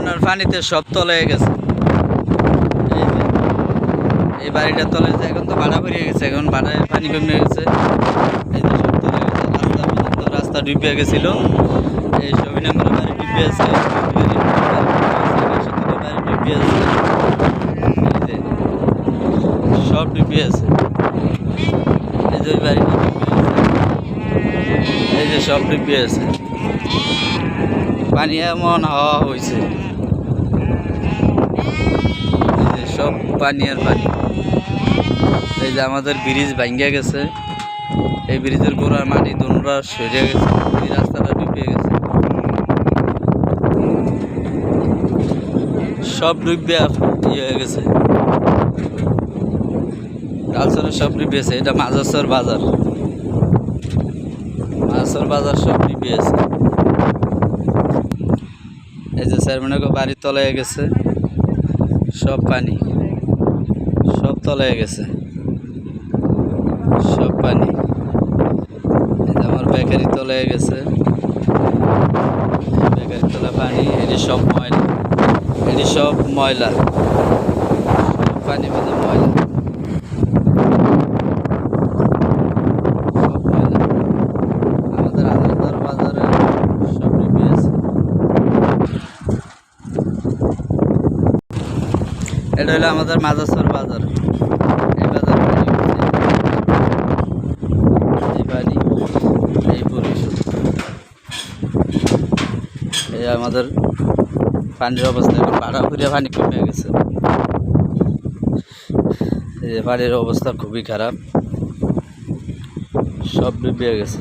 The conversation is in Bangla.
বন্যার পানিতে সব তলে গেছে। এই বাড়িটা তলে যে এখন তো ভাড়া বেরিয়ে গেছে, এখন ভাড়ায় পানি কমে গেছে। এই যে সব তলে গেছে, রাস্তা পর্যন্ত রাস্তা ডুবিয়ে গেছিল। এই সবিন আমার বাড়ি ডুবে আছে সব ডুবে আছে এই যে বাড়িটা এই যে সব ডুবে আছে পানি এমন হাওয়া হয়েছে এই যে সব পানি আর পানি। এই যে আমাদের ব্রিজ ভাঙ্গা গেছে। এই ব্রিজের গোড়ার মাটি দোনরা সরে গেছে। এই রাস্তাটা ডুবে গেছে। সব ডুবে ইয়ে হয়ে গেছে। কালচারের সব ডুবেছে এটা মাজাসর বাজার। মাজাসর বাজার সব ডুবেছে এই যে চেয়ারম্যানের বাড়ির তলায় গেছে। সব পানি। সব তলায় গেছে। সব পানি। আমার বেকারি তলায় গেছে। বেকারি তলা পানি এটি সব ময়লা। এটি সব ময়লা। সব পানি মানে ময়লা সব ময়লা আমাদের আদালতার বাজারে সব ডুবে আছে এটা হলো আমাদের মাজাসর বাজার। এই বাজার এই বাড়ি, এই এই আমাদের পানির অবস্থা, এখন ভাড়া ফুরিয়ে পানি কমে গেছে। এই পানির অবস্থা খুবই খারাপ। সব ডুবিয়ে গেছে।